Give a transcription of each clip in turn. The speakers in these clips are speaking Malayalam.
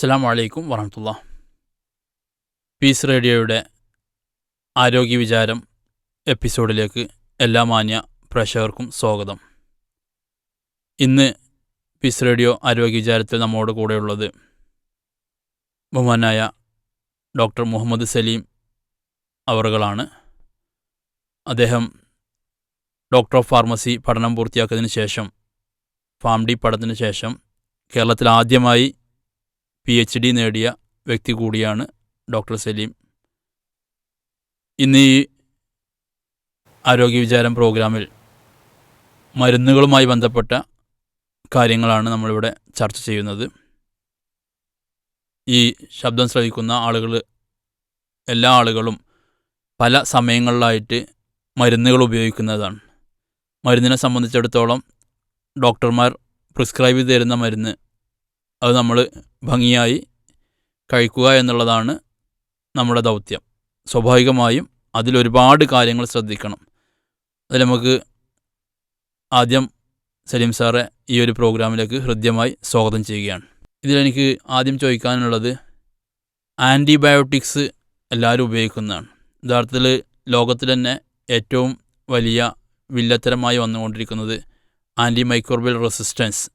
അസ്സാം വലൈക്കും വറഹമത്തുള്ള. പീസ് റേഡിയോയുടെ ആരോഗ്യ വിചാരം എപ്പിസോഡിലേക്ക് എല്ലാ മാന്യ പ്രേക്ഷകർക്കും സ്വാഗതം. ഇന്ന് പീസ് റേഡിയോ ആരോഗ്യ വിചാരത്തിൽ നമ്മോട് കൂടെയുള്ളത് ബഹുമാനായ ഡോക്ടർ മുഹമ്മദ് സലീം അവറുകളാണ്. അദ്ദേഹം ഡോക്ടർ ഓഫ് ഫാർമസി പഠനം പൂർത്തിയാക്കിയതിന് ശേഷം ഫാം ഡി പഠനത്തിന് ശേഷം കേരളത്തിൽ ആദ്യമായി പി എച്ച് ഡി നേടിയ വ്യക്തി കൂടിയാണ് ഡോക്ടർ സലീം. ഇന്ന് ഈ ആരോഗ്യ വിചാരം പ്രോഗ്രാമിൽ മരുന്നുകളുമായി ബന്ധപ്പെട്ട കാര്യങ്ങളാണ് നമ്മളിവിടെ ചർച്ച ചെയ്യുന്നത്. ഈ ശബ്ദം ശ്രവിക്കുന്ന ആളുകൾ എല്ലാ ആളുകളും പല സമയങ്ങളിലായിട്ട് മരുന്നുകൾ ഉപയോഗിക്കുന്നതാണ്. മരുന്നിനെ സംബന്ധിച്ചിടത്തോളം ഡോക്ടർമാർ പ്രിസ്ക്രൈബ് ചെയ്ത് തരുന്ന മരുന്ന് അത് നമ്മൾ ഭംഗിയായി കഴിക്കുക എന്നുള്ളതാണ് നമ്മുടെ ദൗത്യം. സ്വാഭാവികമായും അതിലൊരുപാട് കാര്യങ്ങൾ ശ്രദ്ധിക്കണം. അതിൽ നമുക്ക് ആദ്യം സലീം സാറെ ഈ ഒരു പ്രോഗ്രാമിലേക്ക് ഹൃദ്യമായി സ്വാഗതം ചെയ്യുകയാണ്. ഇതിലെനിക്ക് ആദ്യം ചോദിക്കാനുള്ളത് ആന്റിബയോട്ടിക്സ് എല്ലാവരും ഉപയോഗിക്കുന്നതാണ്. യഥാർത്ഥത്തിൽ ലോകത്തിൽ തന്നെ ഏറ്റവും വലിയ വില്ലത്തരമായി വന്നുകൊണ്ടിരിക്കുന്നത് ആന്റി മൈക്രോബിയൽ റെസിസ്റ്റൻസ്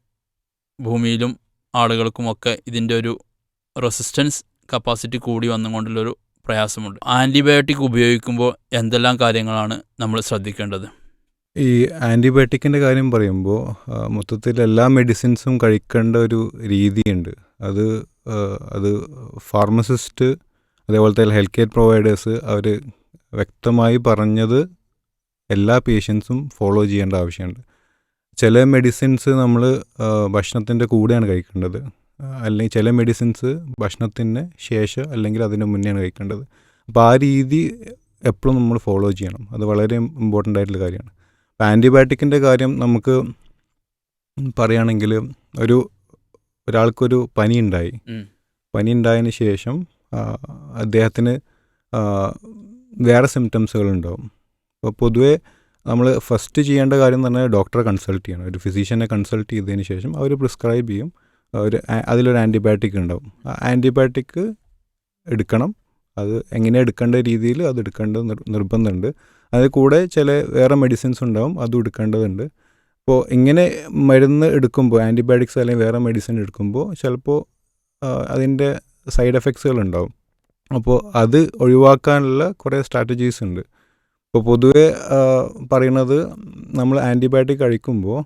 ഭൂമിയിലും ആളുകൾക്കുമൊക്കെ ഇതിന്റെ ഒരു റെസിസ്റ്റൻസ് കപ്പാസിറ്റി കൂടി വന്നുകൊണ്ടുള്ളൊരു പ്രയാസമുണ്ട്. ആന്റിബയോട്ടിക് ഉപയോഗിക്കുമ്പോൾ എന്തെല്ലാം കാര്യങ്ങളാണ് നമ്മൾ ശ്രദ്ധിക്കേണ്ടത്? ഈ ആന്റിബയോട്ടിക്കിന്റെ കാര്യം പറയുമ്പോൾ മൊത്തത്തിൽ എല്ലാ മെഡിസിൻസും കഴിക്കേണ്ട ഒരു രീതിയുണ്ട്. അത് അത് ഫാർമസിസ്റ്റ് അതേപോലത്തെ ഹെൽത്ത് കെയർ പ്രൊവൈഡേഴ്സ് അവർ വ്യക്തമായി പറഞ്ഞത് എല്ലാ പേഷ്യൻസും ഫോളോ ചെയ്യേണ്ട ആവശ്യമുണ്ട്. ചില മെഡിസിൻസ് നമ്മൾ ഭക്ഷണത്തിന്റെ കൂടെയാണ് കഴിക്കേണ്ടത്. അല്ലെങ്കിൽ ചില മെഡിസിൻസ് ഭക്ഷണത്തിന് ശേഷം അല്ലെങ്കിൽ അതിന് മുന്നെയാണ് കഴിക്കേണ്ടത്. അപ്പോൾ ആ രീതി എപ്പോഴും നമ്മൾ ഫോളോ ചെയ്യണം. അത് വളരെ ഇമ്പോർട്ടന്റ് ആയിട്ടുള്ള കാര്യമാണ്. അപ്പോൾ ആന്റിബയോട്ടിക്കിന്റെ കാര്യം നമുക്ക് പറയുകയാണെങ്കിൽ ഒരു ഒരാൾക്കൊരു പനി ഉണ്ടായി. പനി ഉണ്ടായതിന് ശേഷം അദ്ദേഹത്തിന് വേറെ സിംറ്റംസുകൾ ഉണ്ടാവും അപ്പോൾ പൊതുവേ നമ്മൾ ഫസ്റ്റ് ചെയ്യേണ്ട കാര്യം തന്നെ ഡോക്ടറെ കൺസൾട്ട് ചെയ്യണം. ഒരു ഫിസിഷ്യനെ കൺസൾട്ട് ചെയ്തതിന് ശേഷം അവർ പ്രിസ്ക്രൈബ് ചെയ്യും. ഒരു അതിലൊരു ആന്റിബയോട്ടിക് ഉണ്ടാവും. ആ ആന്റിബയോട്ടിക് എടുക്കണം. അത് എങ്ങനെ എടുക്കേണ്ട രീതിയിൽ അത് എടുക്കേണ്ടത് നിർ- നിർബന്ധമുണ്ട്. അതിൽ കൂടെ ചില വേറെ മെഡിസിൻസ് ഉണ്ടാവും. അതും എടുക്കേണ്ടതുണ്ട്. അപ്പോൾ ഇങ്ങനെ മരുന്ന് എടുക്കുമ്പോൾ ആന്റിബയോട്ടിക്സ് അല്ലെങ്കിൽ വേറെ മെഡിസിൻ എടുക്കുമ്പോൾ ചിലപ്പോൾ അതിന്റെ സൈഡ് എഫക്ട്സുകൾ ഉണ്ടാവും. അപ്പോൾ അത് ഒഴിവാക്കാനുള്ള കുറേ സ്ട്രാറ്റജീസ് ഉണ്ട്. ഇപ്പോൾ പൊതുവെ പറയുന്നത് പറയണത് നമ്മൾ ആന്റിബയോട്ടിക് കഴിക്കുമ്പോൾ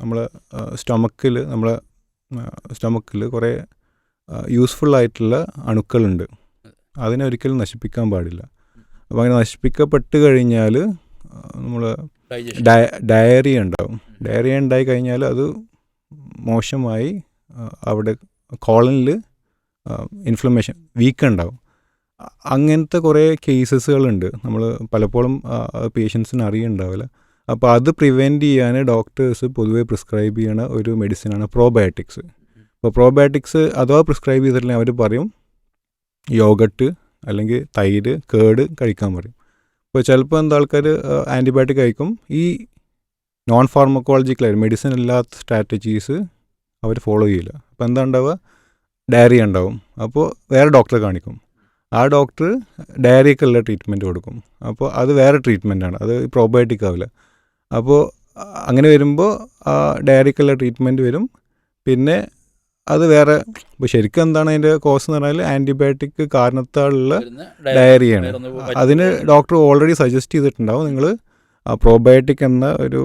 നമ്മൾ സ്റ്റൊമക്കിൽ നമ്മളെ സ്റ്റൊമക്കിൽ കുറേ യൂസ്ഫുള്ളായിട്ടുള്ള അണുക്കളുണ്ട്. അതിനെ ഒരിക്കലും നശിപ്പിക്കാൻ പാടില്ല. അപ്പോൾ അങ്ങനെ നശിപ്പിക്കപ്പെട്ട് കഴിഞ്ഞാൽ നമ്മൾ. ഡയറിയ ഉണ്ടാവും. ഡയറിയ ഉണ്ടായി കഴിഞ്ഞാൽ അത് മോശമായി അവിടെ കോളനിൽ ഇൻഫ്ലമേഷൻ വീക്ക് ഉണ്ടാവും. അങ്ങനത്തെ കുറേ കേസസുകളുണ്ട്. നമ്മൾ പലപ്പോഴും പേഷ്യൻസിന് അറിയുണ്ടാവില്ല അപ്പോൾ അത് പ്രിവെന്റ് ചെയ്യാൻ ഡോക്ടേഴ്സ് പൊതുവേ പ്രിസ്ക്രൈബ് ചെയ്യണ ഒരു മെഡിസിനാണ് പ്രോബയോട്ടിക്സ് അപ്പോൾ പ്രോബയോട്ടിക്സ് അഥവാ പ്രിസ്ക്രൈബ് ചെയ്തിട്ടില്ലെങ്കിൽ അവർ പറയും യോഗട്ട് അല്ലെങ്കിൽ തൈര് കേട് കഴിക്കാൻ പറയും. അപ്പോൾ ചിലപ്പോൾ എന്താ ആൾക്കാർ ആന്റിബയോട്ടിക് കഴിക്കും. ഈ നോൺ ഫാർമക്കോളജിക്കൽ മെഡിസിൻ ഇല്ലാത്ത സ്ട്രാറ്റജീസ് അവർ ഫോളോ ചെയ്യില്ല. അപ്പോൾ എന്താ ഉണ്ടാവുക? ഡയറി ഉണ്ടാവും. അപ്പോൾ വേറെ ഡോക്ടറെ കാണിക്കും. ആ ഡോക്ടർ ഡയറിയക്കുള്ള ട്രീറ്റ്മെന്റ് കൊടുക്കും. അപ്പോൾ അത് വേറെ ട്രീറ്റ്മെന്റാണ് അത് പ്രോബയോട്ടിക് ആവില്ല. അപ്പോൾ അങ്ങനെ വരുമ്പോൾ ആ ഡയറിക്കുള്ള ട്രീറ്റ്മെന്റ് വരും. പിന്നെ അത് വേറെ ഇപ്പോൾ ശരിക്കും എന്താണ് അതിന്റെ കോസ് എന്ന് പറഞ്ഞാൽ ആന്റിബയോട്ടിക് കാരണത്താലുള്ള ഡയറിയാണ്. അതിന് ഡോക്ടർ ഓൾറെഡി സജസ്റ്റ് ചെയ്തിട്ടുണ്ടാവും നിങ്ങൾ പ്രോബയോട്ടിക് എന്ന ഒരു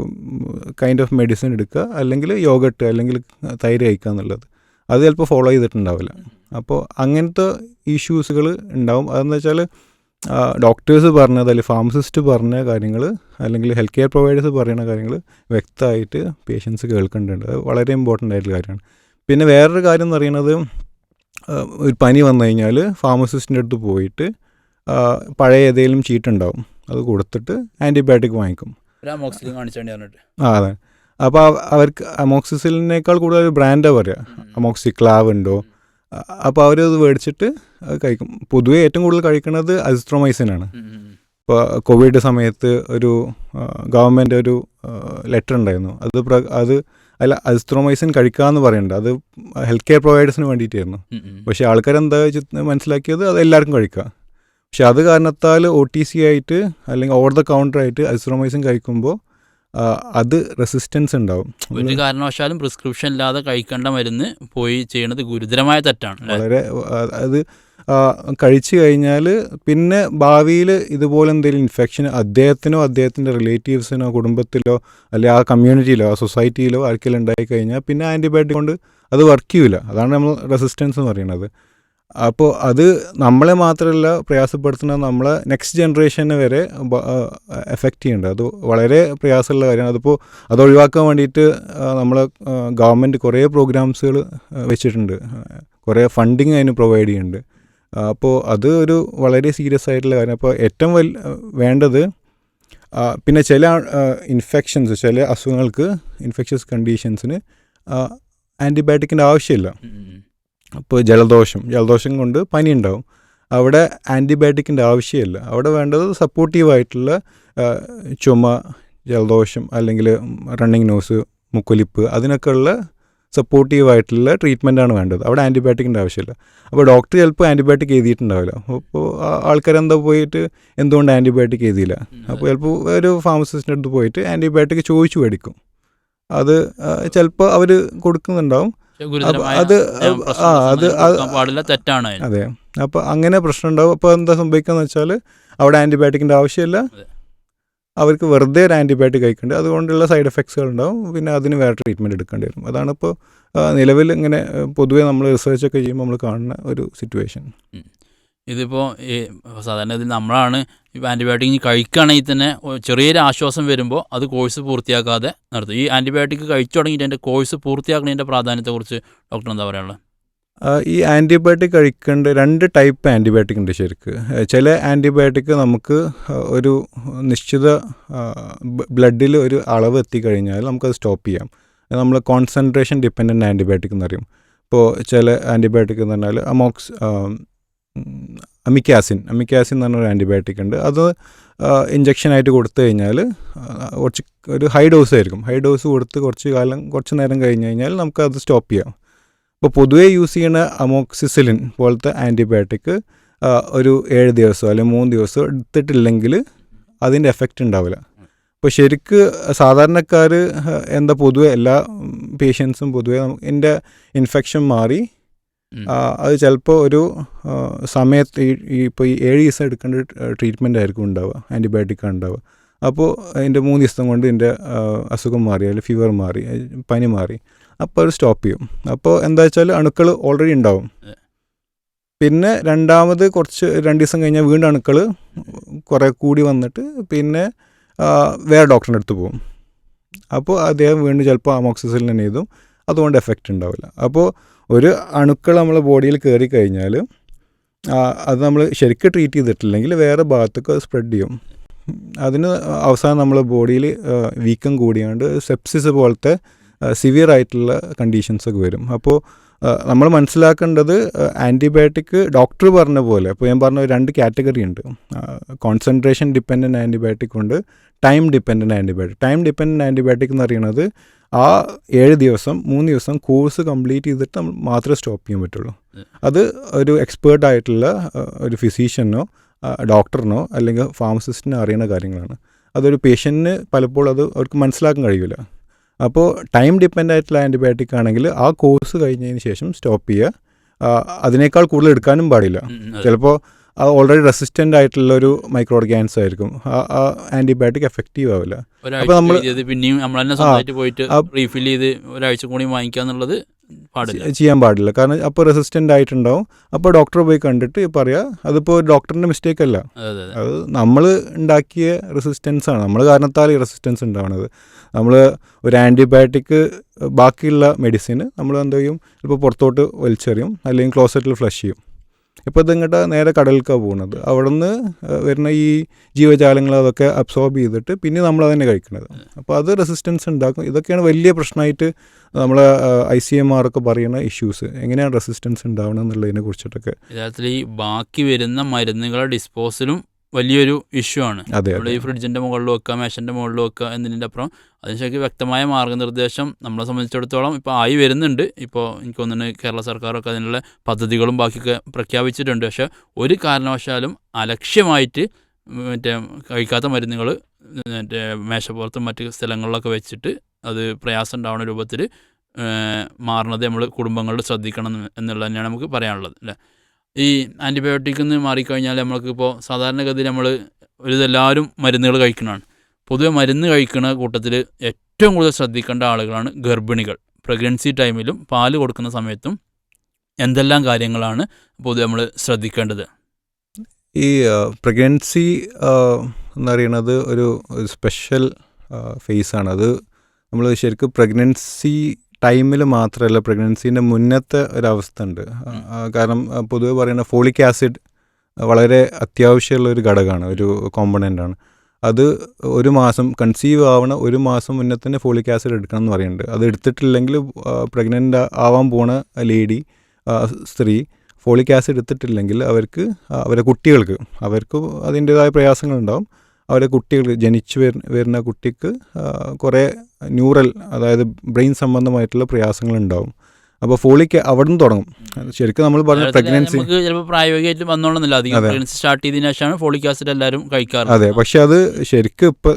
കൈൻഡ് ഓഫ് മെഡിസിൻ എടുക്കുക. അല്ലെങ്കിൽ യോഗട്ട് അല്ലെങ്കിൽ തൈര് കഴിക്കുക എന്നുള്ളത്. അത് ചിലപ്പോൾ ഫോളോ ചെയ്തിട്ടുണ്ടാവില്ല. അപ്പോൾ അങ്ങനത്തെ ഇഷ്യൂസുകൾ ഉണ്ടാവും. അതെന്ന് വെച്ചാൽ ഡോക്ടേഴ്സ് പറഞ്ഞത് അല്ലെങ്കിൽ ഫാർമസിസ്റ്റ് പറഞ്ഞ കാര്യങ്ങൾ അല്ലെങ്കിൽ ഹെൽത്ത് കെയർ പ്രൊവൈഡേഴ്സ് പറയുന്ന കാര്യങ്ങൾ വ്യക്തമായിട്ട് പേഷ്യൻസ് കേൾക്കേണ്ടതുണ്ട്. അത് വളരെ ഇമ്പോർട്ടന്റ് ആയിട്ടുള്ള കാര്യമാണ്. പിന്നെ വേറൊരു കാര്യം എന്ന് പറയുന്നത് ഒരു പനി വന്നു കഴിഞ്ഞാൽ ഫാർമസിസ്റ്റിന്റെ അടുത്ത് പോയിട്ട് പഴയ ഏതെങ്കിലും ചീട്ടുണ്ടാവും അത് കൊടുത്തിട്ട് ആന്റിബയോട്ടിക് വാങ്ങിക്കും. ആ അതെ അപ്പോൾ അവർക്ക് അമോക്സിസിലിനേക്കാൾ കൂടുതൽ ബ്രാൻഡാണ് പറയുക അമോക്സിക്ലാവ് ഉണ്ടോ അപ്പോൾ അവരത് മേടിച്ചിട്ട് കഴിക്കും. പൊതുവേ ഏറ്റവും കൂടുതൽ കഴിക്കുന്നത് അസിത്രോമൈസിനാണ്. ഇപ്പോൾ കോവിഡ് സമയത്ത് ഒരു ഗവൺമെന്റ് ഒരു ലെറ്റർ ഉണ്ടായിരുന്നു. അത് പ്ര അത് അല്ല അസിത്രോമൈസിൻ കഴിക്കാമെന്ന് പറയുന്നുണ്ട് അത് ഹെൽത്ത് കെയർ പ്രൊവൈഡേഴ്സിന് വേണ്ടിയിട്ടായിരുന്നു. പക്ഷേ ആൾക്കാർ എന്താ വെച്ച് മനസ്സിലാക്കിയത്? അത് എല്ലാവർക്കും കഴിക്കാം. പക്ഷെ അത് കാരണത്താൽ ഒ ടി സി ആയിട്ട് അല്ലെങ്കിൽ ഓവർ ദ കൗണ്ടർ ആയിട്ട് അസിത്രോമൈസിൻ കഴിക്കുമ്പോൾ അത് റെസിസ്റ്റൻസ് ഉണ്ടാവും. ഒരു കാരണവശാലും പ്രിസ്ക്രിപ്ഷൻ ഇല്ലാതെ കഴിക്കേണ്ട മരുന്ന് പോയി ചെയ്യുന്നത് ഗുരുതരമായ തെറ്റാണ് വളരെ അത് കഴിച്ചു കഴിഞ്ഞാൽ പിന്നെ ഭാവിയിൽ ഇതുപോലെ എന്തെങ്കിലും ഇൻഫെക്ഷൻ അദ്ദേഹത്തിനോ അദ്ദേഹത്തിന്റെ റിലേറ്റീവ്സിനോ കുടുംബത്തിലോ അല്ലെങ്കിൽ ആ കമ്മ്യൂണിറ്റിയിലോ ആ സൊസൈറ്റിയിലോ ആർക്കെങ്കിലും ഉണ്ടായിക്കഴിഞ്ഞാൽ പിന്നെ ആന്റിബയോട്ടിക് കൊണ്ട് അത് വർക്ക് ചെയ്യില്ല അതാണ് നമ്മൾ റെസിസ്റ്റൻസ് എന്ന് പറയുന്നത്. അപ്പോൾ അത് നമ്മളെ മാത്രമല്ല പ്രയാസപ്പെടുത്തുന്ന നമ്മളെ നെക്സ്റ്റ് ജനറേഷനെ വരെ എഫക്റ്റ് ചെയ്യുന്നുണ്ട് അത് വളരെ പ്രയാസമുള്ള കാര്യമാണ്. അതിപ്പോൾ അത് ഒഴിവാക്കാൻ വേണ്ടിയിട്ട് നമ്മൾ ഗവൺമെന്റ് കുറേ പ്രോഗ്രാംസുകൾ വെച്ചിട്ടുണ്ട്. കുറേ ഫണ്ടിങ് അതിന് പ്രൊവൈഡ് ചെയ്യുന്നുണ്ട് അപ്പോൾ അത് ഒരു വളരെ സീരിയസ് ആയിട്ടുള്ള കാര്യം അപ്പോൾ ഏറ്റവും വൽ വേണ്ടത് പിന്നെ ചില ഇൻഫെക്ഷൻസ് ചില അസുഖങ്ങൾക്ക് ഇൻഫെക്ഷസ് കണ്ടീഷൻസിന് ആന്റിബയോട്ടിക്കിന്റെ ആവശ്യമില്ല. ഇപ്പോൾ ജലദോഷം ജലദോഷം കൊണ്ട് പനി ഉണ്ടാവും അവിടെ ആന്റിബയോട്ടിക്കിന്റെ ആവശ്യമില്ല. അവിടെ വേണ്ടത് സപ്പോർട്ടീവായിട്ടുള്ള ചുമ ജലദോഷം അല്ലെങ്കിൽ റണ്ണിങ് നോസ് മുക്കൊലിപ്പ് അതിനൊക്കെയുള്ള സപ്പോർട്ടീവായിട്ടുള്ള ട്രീറ്റ്മെന്റാണ് വേണ്ടത്. അവിടെ ആന്റിബയോട്ടിക്കിന്റെ ആവശ്യമില്ല. അപ്പോൾ ഡോക്ടർ ചിലപ്പോൾ ആന്റിബയോട്ടിക് എഴുതിയിട്ടുണ്ടാവില്ല. അപ്പോൾ ആൾക്കാരെന്താ പോയിട്ട് എന്തുകൊണ്ട് ആന്റിബയോട്ടിക് എഴുതിയില്ല? അപ്പോൾ ചിലപ്പോൾ ഒരു ഫാർമസിസ്റ്റിന്റെ അടുത്ത് പോയിട്ട് ആന്റിബയോട്ടിക് ചോദിച്ചു മേടിക്കും. അത് ചിലപ്പോൾ അവർ കൊടുക്കുന്നുണ്ടാവും. അത് ആ അത് പാടില്ല തെറ്റാണ് അതെ. അപ്പോൾ അങ്ങനെ പ്രശ്നം ഉണ്ടാവും. അപ്പോൾ എന്താ സംഭവിക്കുക വെച്ചാൽ അവിടെ ആന്റിബയോട്ടിക്കിന്റെ ആവശ്യമില്ല. അവർക്ക് വെറുതെ ഒരു ആന്റിബയോട്ടിക് കഴിക്കേണ്ടത് അതുകൊണ്ടുള്ള സൈഡ് എഫക്ട്സുകൾ ഉണ്ടാവും. പിന്നെ അതിന് വേറെ ട്രീറ്റ്മെന്റ് എടുക്കേണ്ടി വരും. അതാണ് ഇപ്പോൾ നിലവിൽ ഇങ്ങനെ പൊതുവെ പൊതുവേ നമ്മൾ റിസർച്ചൊക്കെ ചെയ്യുമ്പോൾ നമ്മൾ കാണുന്ന ഒരു സിറ്റുവേഷൻ. ഇതിപ്പോൾ ഈ സാധാരണ ഇതിൽ നമ്മളാണ് ഇപ്പോൾ ആന്റിബയോട്ടിക് കഴിക്കുകയാണെങ്കിൽ തന്നെ ചെറിയൊരു ആശ്വാസം വരുമ്പോൾ അത് കോഴ്സ് പൂർത്തിയാക്കാതെ നടത്തും. ഈ ആന്റിബയോട്ടിക് കഴിച്ചു തുടങ്ങിയിട്ട് അതിന്റെ കോഴ്സ് പൂർത്തിയാക്കുന്നതിന്റെ പ്രാധാന്യത്തെക്കുറിച്ച് ഡോക്ടർ എന്താ പറയാനുള്ളത്? ഈ ആന്റിബയോട്ടിക് കഴിക്കേണ്ട രണ്ട് ടൈപ്പ് ആന്റിബയോട്ടിക് ഉണ്ട് ശരിക്ക്. ചില ആന്റിബയോട്ടിക് നമുക്ക് ഒരു നിശ്ചിത ബ്ലഡിൽ ഒരു അളവ് എത്തിക്കഴിഞ്ഞാൽ നമുക്കത് സ്റ്റോപ്പ് ചെയ്യാം. നമ്മൾ കോൺസെൻട്രേഷൻ ഡിപ്പെൻഡന്റ് ആന്റിബയോട്ടിക് എന്ന് പറയും ഇപ്പോൾ ചില ആന്റിബയോട്ടിക് എന്ന് പറഞ്ഞാൽ അമോക്സ് അമിക്കാസിൻ അമിക്കാസിൻ എന്ന് പറഞ്ഞൊരു ആന്റിബയോട്ടിക് ഉണ്ട്. അത് ഇഞ്ചക്ഷനായിട്ട് കൊടുത്തു കഴിഞ്ഞാൽ കുറച്ച് ഒരു ഹൈ ഡോസ് ആയിരിക്കും. ഹൈ ഡോസ് കൊടുത്ത് കുറച്ച് കാലം കുറച്ച് നേരം കഴിഞ്ഞ് കഴിഞ്ഞാൽ നമുക്കത് സ്റ്റോപ്പ് ചെയ്യാം. അപ്പോൾ പൊതുവേ യൂസ് ചെയ്യുന്ന അമോക്സിസിലിൻ പോലത്തെ ആന്റിബയോട്ടിക് ഒരു ഏഴ് ദിവസമോ അല്ലെങ്കിൽ മൂന്ന് ദിവസമോ എടുത്തിട്ടില്ലെങ്കിൽ അതിന്റെ എഫക്റ്റ് ഉണ്ടാവില്ല. അപ്പോൾ ശരിക്ക് സാധാരണക്കാർ എന്താ പൊതുവെ എല്ലാ പേഷ്യൻസും പൊതുവെ എന്റെ ഇൻഫെക്ഷൻ മാറി അത് ചിലപ്പോൾ ഒരു സമയത്ത് ഈ ഇപ്പോൾ ഈ ഏഴ് ദിവസം എടുക്കേണ്ട ട്രീറ്റ്മെന്റ് ആയിരിക്കും ഉണ്ടാവുക. ആന്റിബയോട്ടിക് ഉണ്ടാവുക. അപ്പോൾ അതിന്റെ മൂന്ന് ദിവസം കൊണ്ട് എന്റെ അസുഖം മാറി അല്ലെങ്കിൽ ഫീവർ മാറി പനി മാറി. അപ്പോൾ അത് സ്റ്റോപ്പ് ചെയ്യും. അപ്പോൾ എന്താ വെച്ചാൽ അണുക്കൾ ഓൾറെഡി ഉണ്ടാവും. പിന്നെ രണ്ടാമത് കുറച്ച് രണ്ട് ദിവസം കഴിഞ്ഞാൽ വീണ്ടും അണുക്കൾ കുറേ കൂടി വന്നിട്ട് പിന്നെ വേറെ ഡോക്ടറിന്റെ അടുത്ത് പോകും. അപ്പോൾ അദ്ദേഹം വീണ്ടും ചിലപ്പോൾ അമോക്സിസിലിൻ തന്നെ ചെയ്തും അതുകൊണ്ട് എഫക്റ്റ് ഉണ്ടാവില്ല. അപ്പോൾ ഒരു അണുക്കൾ നമ്മളെ ബോഡിയിൽ കയറി കഴിഞ്ഞാൽ അത് നമ്മൾ ശരിക്കും ട്രീറ്റ് ചെയ്തിട്ടില്ലെങ്കിൽ വേറെ ഭാഗത്തൊക്കെ സ്പ്രെഡ് ചെയ്യും. അതിന് അവസാനം നമ്മളെ ബോഡിയിൽ വീക്കം കൂടിയാണ്ട് സെപ്സിസ് പോലത്തെ സിവിയർ ആയിട്ടുള്ള കണ്ടീഷൻസൊക്കെ വരും. അപ്പോൾ നമ്മൾ മനസ്സിലാക്കേണ്ടത് ആന്റിബയോട്ടിക് ഡോക്ടർ പറഞ്ഞ പോലെ ഇപ്പോൾ ഞാൻ പറഞ്ഞ രണ്ട് കാറ്റഗറി ഉണ്ട്. കോൺസെൻട്രേഷൻ ഡിപ്പെൻഡന്റ് ആന്റിബയോട്ടിക് ഉണ്ട് time dependent antibiotic time dependent antibiotic എന്ന് പറയുന്നത് ആ ഏഴ് ദിവസം മൂന്ന് ദിവസം കോഴ്സ് കംപ്ലീറ്റ് ചെയ്തിട്ട് നമ്മൾ മാത്രമേ സ്റ്റോപ്പ് ചെയ്യാൻ പറ്റുള്ളൂ. അത് ഒരു എക്സ്പേർട്ട് ആയിട്ടുള്ള ഒരു ഫിസീഷ്യനോ ഡോക്ടറിനോ അല്ലെങ്കിൽ ഫാർമസിസ്റ്റിനോ അറിയുന്ന കാര്യങ്ങളാണ്. അതൊരു പേഷ്യന്റിന് പലപ്പോഴും അത് അവർക്ക് മനസ്സിലാക്കാൻ കഴിയില്ല അപ്പോൾ ടൈം ഡിപ്പെൻഡ് ആയിട്ടുള്ള ആന്റിബയോട്ടിക് ആണെങ്കിൽ ആ കോഴ്സ് കഴിഞ്ഞതിന് ശേഷം സ്റ്റോപ്പ് ചെയ്യുക. അതിനേക്കാൾ കൂടുതൽ എടുക്കാനും പാടില്ല. ചിലപ്പോൾ ഓൾറെഡി റെസിസ്റ്റന്റ് ആയിട്ടുള്ള ഒരു മൈക്രോ ഓർഗാൻസ് ആയിരിക്കും. ആ ആന്റിബയോട്ടിക് എഫക്റ്റീവ് ആവില്ല. അപ്പോൾ നമ്മൾ പിന്നെയും നമ്മൾ തന്നെ പോയിട്ട് റീഫിൽ ചെയ്ത് ഒരാഴ്ച കൂടി വാങ്ങിക്കുക എന്നുള്ളത് ചെയ്യാൻ പാടില്ല. കാരണം അപ്പോൾ റെസിസ്റ്റന്റ് ആയിട്ടുണ്ടാവും. അപ്പോൾ ഡോക്ടറെ പോയി കണ്ടിട്ട് പറയാ അതിപ്പോൾ ഡോക്ടറിന്റെ മിസ്റ്റേക്ക് അല്ല. അതെ നമ്മൾ ഉണ്ടാക്കിയ റെസിസ്റ്റൻസ് ആണ്. നമ്മൾ കാരണത്താൽ ഈ റെസിസ്റ്റൻസ് ഉണ്ടാവണത്. നമ്മൾ ഒരു ആന്റിബയോട്ടിക് ബാക്കിയുള്ള മെഡിസിന് നമ്മൾ എന്ത് ചെയ്യും? ഇപ്പോൾ പുറത്തോട്ട് വലിച്ചെറിയും അല്ലെങ്കിൽ ക്ലോസറ്റിൽ ഫ്ലഷ് ചെയ്യും. ഇപ്പോൾ ഇതിങ്ങോട്ട് നേരെ കടലിലേക്കാണ് പോകുന്നത് അവിടെ നിന്ന് വരുന്ന ഈ ജീവജാലങ്ങൾ അതൊക്കെ അബ്സോർബ് ചെയ്തിട്ട് പിന്നെ നമ്മൾ തന്നെ കഴിക്കുന്നത് അപ്പോൾ അത് റെസിസ്റ്റൻസ് ഉണ്ടാക്കും. ഇതൊക്കെയാണ് വലിയ പ്രശ്നമായിട്ട് നമ്മൾ ഐ സി എം ആർ ഒക്കെ പറയുന്ന ഇഷ്യൂസ് എങ്ങനെയാണ് റെസിസ്റ്റൻസ് ഉണ്ടാവണം എന്നുള്ളതിനെ കുറിച്ചിട്ടൊക്കെ. ഈ ബാക്കി വരുന്ന മരുന്നുകളുടെ ഡിസ്പോസലും വലിയൊരു ഇഷ്യൂ ആണ്. നമ്മൾ ഈ ഫ്രിഡ്ജിന്റെ മുകളിൽ വെക്കുക മേശന്റെ മുകളിൽ വെക്കുക എന്നതിന്റെ അപ്പുറം. അതിനുശേഷം വ്യക്തമായ മാർഗനിർദ്ദേശം നമ്മളെ സംബന്ധിച്ചിടത്തോളം ഇപ്പോൾ ആയി വരുന്നുണ്ട്. ഇപ്പോൾ എനിക്ക് തോന്നുന്നു കേരള സർക്കാരൊക്കെ അതിനുള്ള പദ്ധതികളും ബാക്കിയൊക്കെ പ്രഖ്യാപിച്ചിട്ടുണ്ട്. പക്ഷേ ഒരു കാരണവശാലും അലക്ഷ്യമായിട്ട് മറ്റേ കഴിക്കാത്ത മരുന്നുകൾ മറ്റേ മേശപ്പുറത്തും മറ്റ് സ്ഥലങ്ങളിലൊക്കെ വെച്ചിട്ട് അത് പ്രയാസം ഉണ്ടാവുന്ന രൂപത്തിൽ മാറണത് നമ്മൾ കുടുംബങ്ങളിൽ ശ്രദ്ധിക്കണം എന്നുള്ള എന്നുള്ളത് തന്നെയാണ് നമുക്ക് പറയാനുള്ളത് അല്ലേ? ഈ ആന്റിബയോട്ടിക്കിൽ നിന്ന് മാറിക്കഴിഞ്ഞാൽ നമ്മൾക്കിപ്പോൾ സാധാരണഗതിയിൽ നമ്മൾ ഒരു എല്ലാവരും മരുന്നുകൾ കഴിക്കുന്നതാണ് പൊതുവെ മരുന്ന് കഴിക്കുന്ന കൂട്ടത്തിൽ ഏറ്റവും കൂടുതൽ ശ്രദ്ധിക്കേണ്ട ആളുകളാണ് ഗർഭിണികൾ. പ്രഗ്നൻസി ടൈമിലും പാൽ കൊടുക്കുന്ന സമയത്തും എന്തെല്ലാം കാര്യങ്ങളാണ് പൊതുവെ നമ്മൾ ശ്രദ്ധിക്കേണ്ടത്? ഈ പ്രഗ്നൻസി എന്ന് പറയുന്നത് ഒരു സ്പെഷ്യൽ ഫേസാണ് അത് നമ്മൾ ശരിക്കും പ്രഗ്നൻസി ടൈമിൽ മാത്രമല്ല പ്രഗ്നൻസീന്റെ മുന്നത്തെ ഒരവസ്ഥ ഉണ്ട് കാരണം പൊതുവെ പറയുന്ന ഫോളിക് ആസിഡ് വളരെ അത്യാവശ്യമുള്ള ഒരു ഘടകമാണ് ഒരു കോമ്പണന്റ് ആണ് അത് ഒരു മാസം കൺസീവ് ആവണ ഒരു മാസം മുന്നേ തന്നെ ഫോളിക് ആസിഡ് എടുക്കണം എന്ന് പറയുന്നുണ്ട് അത് എടുത്തിട്ടില്ലെങ്കിൽ പ്രഗ്നന്റ് ആവാൻ പോണ ലേഡി സ്ത്രീ ഫോളിക് ആസിഡ് എടുത്തിട്ടില്ലെങ്കിൽ അവർക്ക് അവരെ കുട്ടികൾക്ക് അവർക്ക് അതിന്റേതായ പ്രയാസങ്ങളുണ്ടാവും. അവരെ കുട്ടികൾ ജനിച്ചു വരുന്ന കുട്ടിക്ക് കുറേ ന്യൂറൽ അതായത് ബ്രെയിൻ സംബന്ധമായിട്ടുള്ള പ്രയാസങ്ങൾ ഉണ്ടാവും. അപ്പോൾ ഫോളിക്ക് അവിടെ നിന്ന് തുടങ്ങും ശരിക്കും നമ്മൾ പറഞ്ഞ പ്രഗ്നൻസി ചിലപ്പോൾ പ്രായോഗികമായിട്ട് വന്നോളന്നില്ല അധികം. പ്രഗ്നൻസി സ്റ്റാർട്ട് ചെയ്തതിനു ശേഷമാണ് ഫോളിക് ആസിഡ് എല്ലാവരും കഴിക്കാറ്. അതെ. പക്ഷെ അത് ശരിക്കും ഇപ്പോൾ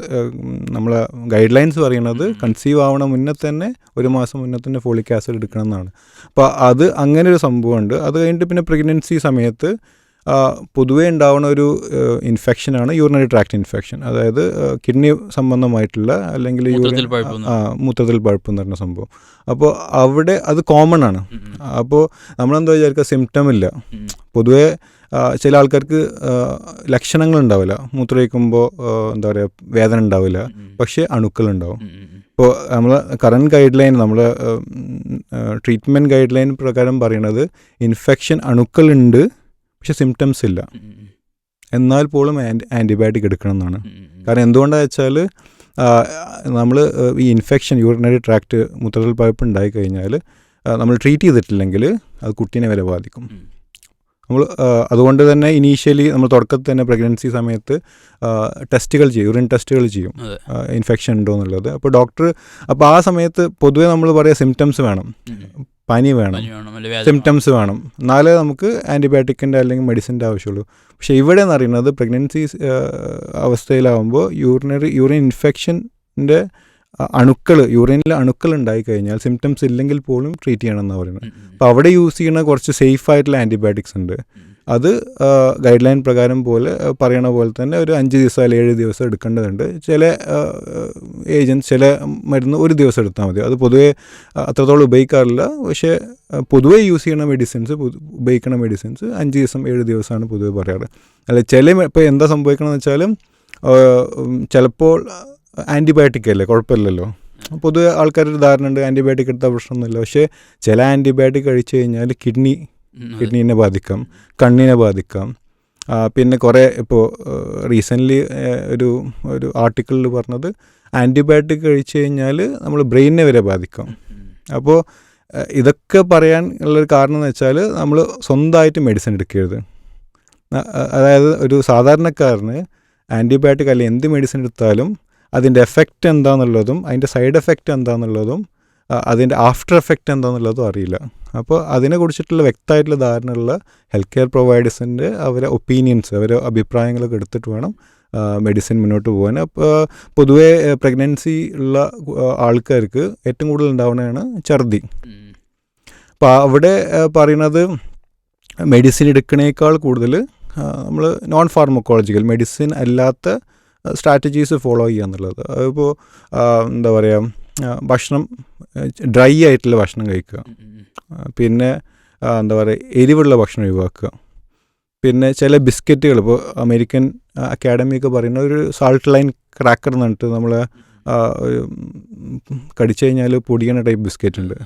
നമ്മൾ ഗൈഡ് ലൈൻസ് പറയുന്നത് കൺസീവ് ആവണ മുന്നേ തന്നെ ഒരു മാസം മുന്നേ തന്നെ ഫോളിക് ആസിഡ് എടുക്കണം എന്നാണ്. അപ്പോൾ അത് അങ്ങനെ ഒരു സംഭവമുണ്ട്. അത് കഴിഞ്ഞിട്ട് പിന്നെ പ്രഗ്നൻസി സമയത്ത് പൊതുവേ ഉണ്ടാവുന്ന ഒരു ഇൻഫെക്ഷനാണ് യൂറിനറി ട്രാക്ട് ഇൻഫെക്ഷൻ അതായത് കിഡ്നി സംബന്ധമായിട്ടുള്ള അല്ലെങ്കിൽ മൂത്രത്തിൽ പഴുപ്പ് എന്ന് ആ മൂത്രത്തിൽ പഴുപ്പ് എന്ന് പറഞ്ഞ സംഭവം. അപ്പോൾ അവിടെ അത് കോമൺ ആണ്. അപ്പോൾ നമ്മളെന്താ വിചാരിക്കുക സിംറ്റം ഇല്ല. പൊതുവേ ചില ആൾക്കാർക്ക് ലക്ഷണങ്ങൾ ഉണ്ടാവില്ല. മൂത്രമൊഴിക്കുമ്പോൾ എന്താ പറയുക വേദന ഉണ്ടാവില്ല. പക്ഷേ അണുക്കൾ ഉണ്ടാവും. ഉം, ഉം. ഇപ്പോൾ നമ്മൾ കറണ്ട് ഗൈഡ് ലൈൻ നമ്മൾ ട്രീറ്റ്മെന്റ് ഗൈഡ് ലൈൻ പ്രകാരം പറയണത് ഇൻഫെക്ഷൻ അണുക്കളുണ്ട് പക്ഷെ സിംറ്റംസ് ഇല്ല. എന്നാൽ പോലും ആന്റി ആന്റിബയോട്ടിക് എടുക്കണം എന്നാണ്. കാരണം എന്തുകൊണ്ടാണെന്ന് വെച്ചാൽ നമ്മൾ ഈ ഇൻഫെക്ഷൻ യൂറിനറി ട്രാക്ട് മൂത്രത്തിൽ പഴുപ്പ് ഉണ്ടായി കഴിഞ്ഞാൽ നമ്മൾ ട്രീറ്റ് ചെയ്തിട്ടില്ലെങ്കിൽ അത് കുട്ടീനെ വരെ ബാധിക്കും. നമ്മൾ അതുകൊണ്ട് തന്നെ ഇനീഷ്യലി നമ്മൾ തുടക്കത്തിൽ തന്നെ പ്രഗ്നൻസി സമയത്ത് ടെസ്റ്റുകൾ ചെയ്യും യൂറിൻ ടെസ്റ്റുകൾ ചെയ്യും ഇൻഫെക്ഷൻ ഉണ്ടോ എന്നുള്ളത്. അപ്പോൾ ഡോക്ടർ അപ്പോൾ ആ സമയത്ത് പൊതുവേ നമ്മൾ പറയുക സിംറ്റംസ് വേണം. പനി വേണം. സിംറ്റംസ് വേണം എന്നാലേ നമുക്ക് ആന്റിബയോട്ടിക്കിന്റെ അല്ലെങ്കിൽ മെഡിസിന്റെ ആവശ്യമുള്ളൂ. പക്ഷേ ഇവിടെ എന്ന് പറയുന്നത് പ്രഗ്നൻസി അവസ്ഥയിലാവുമ്പോൾ യൂറിനറി യൂറിൻ ഇൻഫെക്ഷന്റെ അണുക്കൾ യൂറിനിൽ അണുക്കൾ ഉണ്ടായി കഴിഞ്ഞാൽ സിംറ്റംസ് ഇല്ലെങ്കിൽ പോലും ട്രീറ്റ് ചെയ്യണം എന്നാണ് പറയുന്നത്. അപ്പോൾ അവിടെ യൂസ് ചെയ്യുന്ന കുറച്ച് സേഫ് ആയിട്ടുള്ള ആന്റിബയോട്ടിക്സ് ഉണ്ട്. അത് ഗൈഡ് ലൈൻ പ്രകാരം പോലെ പറയണ പോലെ തന്നെ ഒരു അഞ്ച് ദിവസം അല്ലെങ്കിൽ ഏഴ് ദിവസം എടുക്കേണ്ടതുണ്ട്. ചില ഏജന്റ് ചില മരുന്ന് ഒരു ദിവസം എടുത്താൽ മതി. അത് പൊതുവെ അത്രത്തോളം ഉപയോഗിക്കാറില്ല. പക്ഷേ പൊതുവെ യൂസ് ചെയ്യുന്ന മെഡിസിൻസ് ഉപയോഗിക്കുന്ന മെഡിസിൻസ് അഞ്ച് ദിവസം ഏഴ് ദിവസമാണ് പൊതുവെ പറയാറ്. അല്ല ചില ഇപ്പോൾ എന്താ സംഭവിക്കണമെന്ന് വെച്ചാലും ചിലപ്പോൾ ആന്റിബയോട്ടിക് അല്ലേ? കുഴപ്പമില്ലല്ലോ. പൊതുവെ ആൾക്കാരൊരു ധാരണ ഉണ്ട് ആന്റിബയോട്ടിക് എടുത്താൽ പ്രശ്നമൊന്നുമില്ല. പക്ഷേ ചില ആന്റിബയോട്ടിക് കഴിച്ചു കഴിഞ്ഞാൽ കിഡ്നി. കിഡ്നീനെ ബാധിക്കാം കണ്ണിനെ ബാധിക്കാം. പിന്നെ കുറേ ഇപ്പോൾ റീസെന്റ്ലി ഒരു ഒരു ആർട്ടിക്കിളിൽ പറഞ്ഞത് ആന്റിബയോട്ടിക് കഴിച്ചു കഴിഞ്ഞാൽ നമ്മൾ ബ്രെയിനിനെ വരെ ബാധിക്കാം. അപ്പോൾ ഇതൊക്കെ പറയാൻ ഉള്ളൊരു കാരണം എന്ന് വെച്ചാൽ നമ്മൾ സ്വന്തമായിട്ട് മെഡിസിൻ എടുക്കരുത്. അതായത് ഒരു സാധാരണക്കാരന് ആന്റിബയോട്ടിക് അല്ലെങ്കിൽ എന്ത് മെഡിസിൻ എടുത്താലും അതിന്റെ എഫക്റ്റ് എന്താണെന്നുള്ളതും അതിന്റെ സൈഡ് എഫക്റ്റ് എന്താണെന്നുള്ളതും അതിന്റെ ആഫ്റ്റർ എഫക്റ്റ് എന്താണെന്നുള്ളതും അറിയില്ല. അപ്പോൾ അതിനെ കുറിച്ചിട്ടുള്ള വ്യക്തമായിട്ടുള്ള ധാരണയുള്ള ഹെൽത്ത് കെയർ പ്രൊവൈഡേഴ്സിന്റെ അവരെ ഒപ്പീനിയൻസ് അവരെ അഭിപ്രായങ്ങളൊക്കെ എടുത്തിട്ട് വേണം മെഡിസിൻ മുന്നോട്ട് പോകാൻ. അപ്പോൾ പൊതുവേ പ്രഗ്നൻസി ഉള്ള ആൾക്കാർക്ക് ഏറ്റവും കൂടുതൽ ഉണ്ടാവുന്നതാണ് ഛർദി. അപ്പോൾ അവിടെ പറയുന്നത് മെഡിസിൻ എടുക്കണേക്കാൾ കൂടുതൽ നമ്മൾ നോൺ ഫാർമക്കോളജിക്കൽ മെഡിസിൻ അല്ലാത്ത സ്ട്രാറ്റജീസ് ഫോളോ ചെയ്യുക എന്നുള്ളത്. അതിപ്പോൾ എന്താ പറയുക ഭക്ഷണം ഡ്രൈ ആയിട്ടുള്ള ഭക്ഷണം കഴിക്കുക. പിന്നെ എന്താ പറയുക എരിവുള്ള ഭക്ഷണം ഒഴിവാക്കുക. പിന്നെ ചില ബിസ്ക്കറ്റുകൾ ഇപ്പോൾ അമേരിക്കൻ അക്കാഡമി ഒക്കെ പറയുന്ന ഒരു സാൾട്ട് ലൈൻ ക്രാക്കർ എന്ന് പറഞ്ഞിട്ട് നമ്മൾ കടിച്ചു കഴിഞ്ഞാൽ പൊടിയണ ടൈപ്പ് ബിസ്ക്കറ്റ് ഉണ്ട്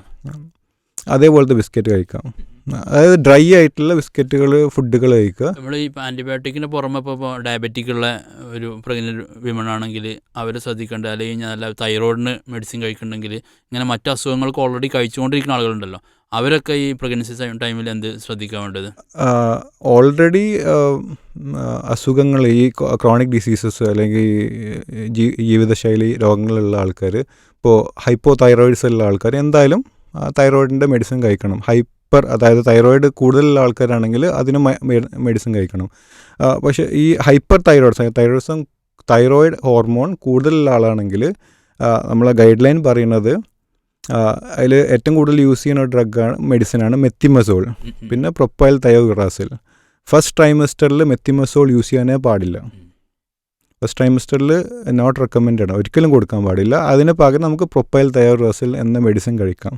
അതേപോലത്തെ ബിസ്ക്കറ്റ് കഴിക്കാം. അതായത് ഡ്രൈ ആയിട്ടുള്ള ബിസ്ക്കറ്റുകൾ ഫുഡുകൾ കഴിക്കുക. നമ്മൾ ഈ ആന്റിബയോട്ടിക്കിന് പുറമെ ഇപ്പോൾ ഡയബറ്റിക് ഉള്ള ഒരു പ്രഗ്നന്റ് വിമൺ ആണെങ്കിൽ അവർ ശ്രദ്ധിക്കേണ്ട? അല്ലെങ്കിൽ നല്ല തൈറോയിഡിന് മെഡിസിൻ കഴിക്കുന്നുണ്ടെങ്കിൽ ഇങ്ങനെ മറ്റു അസുഖങ്ങൾക്ക് ഓൾറെഡി കഴിച്ചുകൊണ്ടിരിക്കുന്ന ആളുകളുണ്ടല്ലോ. അവരൊക്കെ ഈ പ്രഗ്നൻസി ടൈമിൽ എന്ത് ശ്രദ്ധിക്കാൻ വേണ്ടത്? ഓൾറെഡി അസുഖങ്ങൾ ഈ ക്രോണിക് ഡിസീസസ് അല്ലെങ്കിൽ ജീവിതശൈലി രോഗങ്ങളുള്ള ആൾക്കാർ ഇപ്പോൾ ഹൈപ്പോ തൈറോയിഡ്സ് ഉള്ള ആൾക്കാർ എന്തായാലും തൈറോയിഡിന്റെ മെഡിസിൻ കഴിക്കണം. ഹൈപ്പർ അതായത് തൈറോയിഡ് കൂടുതലുള്ള ആൾക്കാരാണെങ്കിൽ അതിന് മെഡിസിൻ കഴിക്കണം. പക്ഷേ ഈ ഹൈപ്പർ തൈറോയിഡ്സ് തൈറോയിഡ്സും തൈറോയിഡ് ഹോർമോൺ കൂടുതലുള്ള ആളാണെങ്കിൽ നമ്മളെ ഗൈഡ് ലൈൻ പറയുന്നത് അതിൽ ഏറ്റവും കൂടുതൽ യൂസ് ചെയ്യുന്ന ഡ്രഗാണ് മെഡിസിനാണ് മെത്തിമസോൾ. പിന്നെ പ്രൊപ്പൈൽ തയോഗ്രാസിൽ ഫസ്റ്റ് ട്രൈമസ്റ്ററിൽ മെത്തിമസോൾ യൂസ് ചെയ്യാനേ പാടില്ല. ഫസ്റ്റ് ട്രൈമസ്റ്ററിൽ നോട്ട് റെക്കമെൻഡ് ആണ്. ഒരിക്കലും കൊടുക്കാൻ പാടില്ല. അതിന് പകരം നമുക്ക് പ്രൊപ്പൈൽ തയോഗ്രാസിൽ എന്ന മെഡിസിൻ കഴിക്കാം.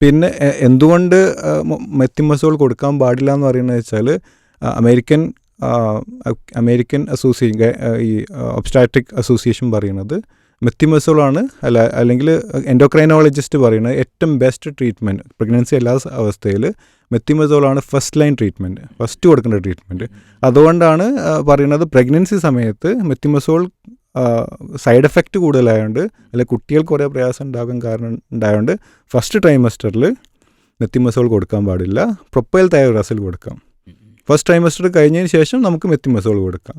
പിന്നെ എന്തുകൊണ്ട് എന്തുകൊണ്ട് മെത്തിമസോൾ കൊടുക്കാൻ പാടില്ല എന്ന് പറയുന്നത് വെച്ചാൽ അമേരിക്കൻ അമേരിക്കൻ അസോസിയേഷൻ ഈ ഒബ്സ്റ്റാറ്റിക് അസോസിയേഷൻ പറയുന്നത് മെത്തിമസോളാണ് അല്ല അല്ലെങ്കിൽ എൻഡോക്രൈനോളജിസ്റ്റ് പറയുന്നത് ഏറ്റവും ബെസ്റ്റ് ട്രീറ്റ്മെന്റ് പ്രഗ്നൻസി എല്ലാ അവസ്ഥയിൽ മെത്തിമസോളാണ് ഫസ്റ്റ് ലൈൻ ട്രീറ്റ്മെന്റ് ഫസ്റ്റ് കൊടുക്കേണ്ട ട്രീറ്റ്മെന്റ് അതുകൊണ്ടാണ് പറയുന്നത് പ്രഗ്നൻസി സമയത്ത് മെത്തിമസോൾ സൈഡ് എഫക്റ്റ് കൂടുതലായതുകൊണ്ട് അല്ലെങ്കിൽ കുട്ടികൾക്ക് കുറേ പ്രയാസം ഉണ്ടാകാൻ കാരണം ഉണ്ടായതുകൊണ്ട് ഫസ്റ്റ് ട്രൈമസ്റ്ററിൽ മെത്തിമസോൾ കൊടുക്കാൻ പാടില്ല. പ്രൊപ്പൈൽ തയോഗ്രാസിൽ കൊടുക്കാം. ഫസ്റ്റ് ട്രൈമസ്റ്റർ കഴിഞ്ഞതിന് ശേഷം നമുക്ക് മെത്തിമസോൾ കൊടുക്കാം.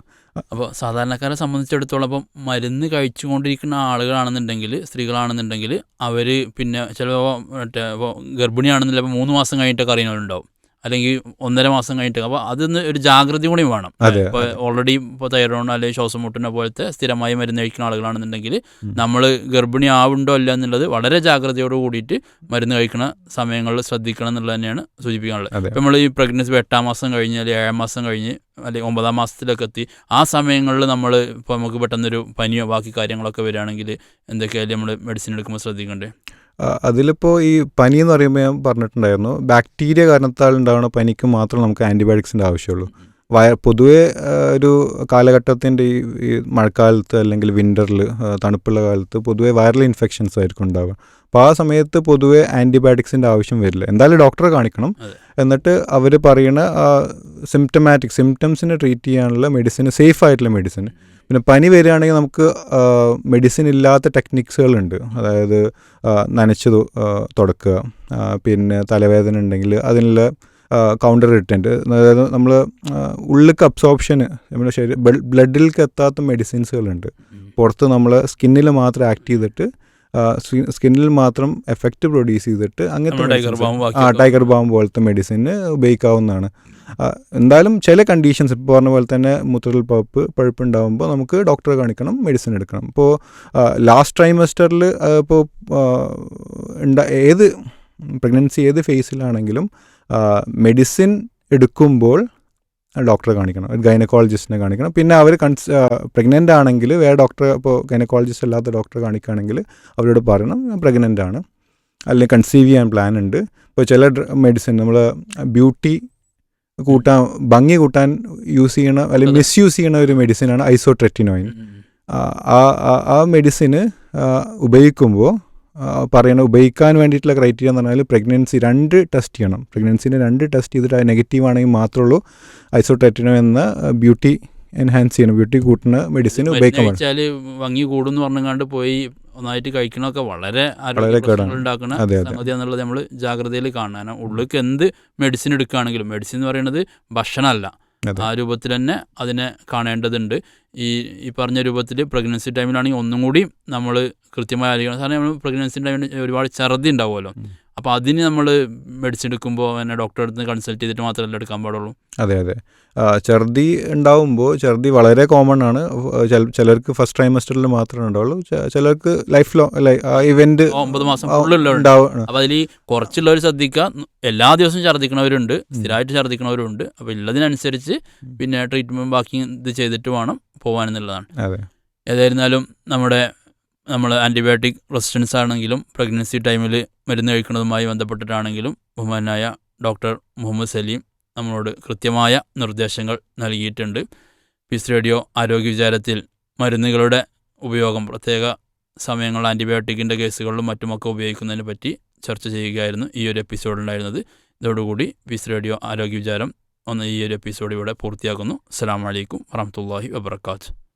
അപ്പോൾ സാധാരണക്കാരെ സംബന്ധിച്ചിടത്തോളം അപ്പം മരുന്ന് കഴിച്ചുകൊണ്ടിരിക്കുന്ന ആളുകളാണെന്നുണ്ടെങ്കിൽ സ്ത്രീകളാണെന്നുണ്ടെങ്കിൽ അവർ പിന്നെ ചിലപ്പോൾ മറ്റേ ഇപ്പോൾ ഗർഭിണിയാണെന്നില്ല ഇപ്പോൾ മൂന്ന് മാസം കഴിഞ്ഞിട്ടൊക്കെ അറിയുന്നവരുണ്ടാവും. അല്ലെങ്കിൽ ഒന്നര മാസം കഴിഞ്ഞിട്ട് അപ്പോൾ അതൊന്ന് ഒരു ജാഗ്രത കൂടി വേണം. ഇപ്പോൾ. ഓൾറെഡി ഇപ്പോൾ തൈറോയിഡ് അല്ലെങ്കിൽ ശ്വാസം മുട്ടിനെ പോലത്തെ സ്ഥിരമായി മരുന്ന് കഴിക്കുന്ന ആളുകളാണെന്നുണ്ടെങ്കിൽ. നമ്മൾ ഗർഭിണി ആവുണ്ടോ അല്ല എന്നുള്ളത് വളരെ ജാഗ്രതയോട് കൂടിയിട്ട് മരുന്ന് കഴിക്കുന്ന സമയങ്ങളിൽ ശ്രദ്ധിക്കണം എന്നുള്ളത് തന്നെയാണ് സൂചിപ്പിക്കാനുള്ളത്. ഇപ്പം നമ്മൾ ഈ പ്രഗ്നൻസി എട്ടാം മാസം കഴിഞ്ഞ് അല്ലെങ്കിൽ ഏഴാം മാസം കഴിഞ്ഞ് അല്ലെങ്കിൽ ഒമ്പതാം മാസത്തിലൊക്കെ എത്തി ആ സമയങ്ങളിൽ നമ്മൾ ഇപ്പോൾ നമുക്ക് പെട്ടെന്നൊരു പനിയോ ബാക്കി കാര്യങ്ങളൊക്കെ വരികയാണെങ്കിൽ എന്തൊക്കെയായാലും നമ്മൾ മെഡിസിൻ എടുക്കുമ്പോൾ ശ്രദ്ധിക്കണ്ടേ അതിലിപ്പോൾ ഈ പനി എന്ന് പറയുമ്പോൾ ഞാൻ പറഞ്ഞിട്ടുണ്ടായിരുന്നു ബാക്ടീരിയ കാരണത്താൽ ഉണ്ടാകുന്ന പനിക്ക് മാത്രം നമുക്ക് ആന്റിബയോട്ടിക്സിന്റെ ആവശ്യമുള്ളൂ. വയ പൊതുവേ ഒരു കാലഘട്ടത്തിന്റെ ഈ ഈ മഴക്കാലത്ത് അല്ലെങ്കിൽ വിന്ററിൽ തണുപ്പുള്ള കാലത്ത് പൊതുവേ വൈറൽ ഇൻഫെക്ഷൻസ് ആയിരിക്കും ഉണ്ടാവുക. അപ്പോൾ ആ സമയത്ത് പൊതുവേ ആന്റിബയോട്ടിക്സിന്റെ ആവശ്യം വരില്ല. എന്തായാലും ഡോക്ടറെ കാണിക്കണം. എന്നിട്ട് അവർ പറയുന്ന സിംറ്റമാറ്റിക് സിംറ്റംസിനെ ട്രീറ്റ് ചെയ്യാനുള്ള മെഡിസിൻ സേഫ് ആയിട്ടുള്ള മെഡിസിൻ പിന്നെ പനി വരികയാണെങ്കിൽ നമുക്ക് മെഡിസിൻ ഇല്ലാത്ത ടെക്നിക്സുകളുണ്ട് അതായത് നനച്ച് തുടക്കുക പിന്നെ തലവേദന ഉണ്ടെങ്കിൽ അതിനുള്ള കൗണ്ടർ റിട്ടന്റ് അതായത് നമ്മൾ ഉള്ളിലേക്ക് അബ്സോപ്ഷൻ നമ്മുടെ ശരീരം ബ്ലഡിലേക്ക് എത്താത്ത മെഡിസിൻസുകളുണ്ട് പുറത്ത് നമ്മൾ സ്കിന്നിൽ മാത്രം ആക്ട് ചെയ്തിട്ട് സ്കിന്നിൽ മാത്രം എഫക്റ്റ് പ്രൊഡ്യൂസ് ചെയ്തിട്ട് അങ്ങനത്തെ ടൈഗർ ബാം ആ ബാക്കി ടൈഗർ ബാം പോലത്തെ മെഡിസിന് ഉപയോഗിക്കാവുന്നതാണ്. എന്തായാലും ചില കണ്ടീഷൻസ് ഇപ്പോൾ പറഞ്ഞ പോലെ തന്നെ മുത്രൽ പഴുപ്പ് പഴുപ്പുണ്ടാകുമ്പോൾ നമുക്ക് ഡോക്ടറെ കാണിക്കണം മെഡിസിൻ എടുക്കണം. ഇപ്പോൾ ലാസ്റ്റ് ട്രൈമസ്റ്ററിൽ ഇപ്പോൾ ഉണ്ട ഏത് പ്രഗ്നൻസി ഏത് ഫേസിലാണെങ്കിലും മെഡിസിൻ എടുക്കുമ്പോൾ ഡോക്ടറെ കാണിക്കണം ഒരു ഗൈനക്കോളജിസ്റ്റിനെ കാണിക്കണം. പിന്നെ അവർ കൺസ് പ്രഗ്നന്റ് ആണെങ്കിൽ വേറെ ഡോക്ടറെ ഇപ്പോൾ ഗൈനക്കോളജിസ്റ്റ് അല്ലാത്ത ഡോക്ടറെ കാണിക്കുകയാണെങ്കിൽ അവരോട് പറയണം പ്രഗ്നന്റ് ആണ്. അല്ലെങ്കിൽ കൺസീവ് ചെയ്യാൻ പ്ലാൻ ഉണ്ട്. ഇപ്പോൾ ചില മെഡിസിൻ നമ്മൾ ബ്യൂട്ടി കൂട്ടാൻ ഭംഗി കൂട്ടാൻ യൂസ് ചെയ്യണ അല്ലെങ്കിൽ മിസ് യൂസ് ചെയ്യണ ഒരു മെഡിസിനാണ് ഐസോട്രെറ്റിനോയിൻ ആ ആ- മെഡിസിന് ഉപയോഗിക്കുമ്പോൾ പറയണ ഉപയോഗിക്കാൻ വേണ്ടിയിട്ടുള്ള ക്രൈറ്റീരിയ എന്ന് പറഞ്ഞാൽ പ്രഗ്നൻസി രണ്ട് ടെസ്റ്റ് ചെയ്യണം. പ്രഗ്നൻസിന്റെ രണ്ട് ടെസ്റ്റ് ചെയ്തിട്ട് നെഗറ്റീവ് ആണെങ്കിൽ മാത്രമേ ഉള്ളൂ ഐസോട്രെറ്റിനോ എന്ന ബ്യൂട്ടി എൻഹാൻസ് ചെയ്യണം ബ്യൂട്ടി കൂട്ടുന്ന മെഡിസിൻ ഉപയോഗിക്കാൻ ഭംഗി കൂടുന്നു പറഞ്ഞുകൊണ്ട് പോയി ഒന്നായിട്ട് കഴിക്കണമൊക്കെ വളരെ ഉണ്ടാക്കുന്ന. സംഗതി എന്നുള്ളത് നമ്മൾ ജാഗ്രതയിൽ കാണാൻ ഉള്ളിലേക്ക് എന്ത് മെഡിസിൻ എടുക്കുകയാണെങ്കിലും മെഡിസിൻ എന്ന് പറയുന്നത് ഭക്ഷണമല്ല. ആ രൂപത്തിൽ തന്നെ അതിനെ കാണേണ്ടതുണ്ട്. ഈ ഈ പറഞ്ഞ രൂപത്തിൽ പ്രഗ്നൻസി ടൈമിലാണെങ്കിൽ ഒന്നും കൂടി നമ്മൾ കൃത്യമായി അറിയണം. കാരണം നമ്മൾ പ്രഗ്നൻസി ടൈമിൽ ഒരുപാട് ഛർദി ഉണ്ടാവുമല്ലോ. അപ്പോൾ അതിന് നമ്മൾ മെഡിസിൻ എടുക്കുമ്പോൾ തന്നെ ഡോക്ടറെ അടുത്ത് കൺസൾട്ട് ചെയ്തിട്ട് മാത്രമല്ല എടുക്കാൻ പാടുള്ളൂ? അതെ അതെ. ഛർദി ഉണ്ടാവുമ്പോൾ ഛർദി വളരെ കോമൺ ആണ്. ചിലർക്ക് ഫസ്റ്റ് ട്രൈമസ്റ്ററിൽ മാത്രമേ ഉണ്ടാവുള്ളൂ. ചിലർക്ക് ലൈഫ് ലോങ് ഇവന്റ് ഒമ്പത് മാസം ഉണ്ടാവും അപ്പോൾ അതിൽ കുറച്ചുള്ളവർ ശ്രദ്ധിക്കുക. എല്ലാ ദിവസവും ഛർദ്ദിക്കണവരുണ്ട്. സ്ഥിരമായിട്ട് ഛർദ്ദിക്കണവരുണ്ട്. അപ്പോൾ ഉള്ളതിനനുസരിച്ച് പിന്നെ ട്രീറ്റ്മെന്റ് ബാക്കി ഇത് ചെയ്തിട്ട് വേണം പോകാനെന്നുള്ളതാണ് അതെ. ഏതായിരുന്നാലും നമ്മുടെ നമ്മൾ ആന്റിബയോട്ടിക് റെസിസ്റ്റൻസ് ആണെങ്കിലും പ്രഗ്നൻസി ടൈമിൽ മരുന്ന് കഴിക്കുന്നതുമായി ബന്ധപ്പെട്ടിട്ടാണെങ്കിലും ബഹുമാനായ ഡോക്ടർ മുഹമ്മദ് സലീം നമ്മളോട് കൃത്യമായ നിർദ്ദേശങ്ങൾ നൽകിയിട്ടുണ്ട്. പീസ് റേഡിയോ ആരോഗ്യ വിചാരത്തിൽ മരുന്നുകളുടെ ഉപയോഗം പ്രത്യേക സമയങ്ങൾ ആന്റിബയോട്ടിക്കിന്റെ കേസുകളിലും മറ്റുമൊക്കെ ഉപയോഗിക്കുന്നതിനെ പറ്റി ചർച്ച ചെയ്യുകയായിരുന്നു ഈ ഒരു എപ്പിസോഡുണ്ടായിരുന്നത് ഇതോടുകൂടി പീസ് റേഡിയോ ആരോഗ്യ വിചാരം ഒന്ന് ഈ ഒരു എപ്പിസോഡ് ഇവിടെ പൂർത്തിയാക്കുന്നു. അസ്സാം വലൈക്കും വറഹമത്തല്ലാഹി വബർക്കാത്ത്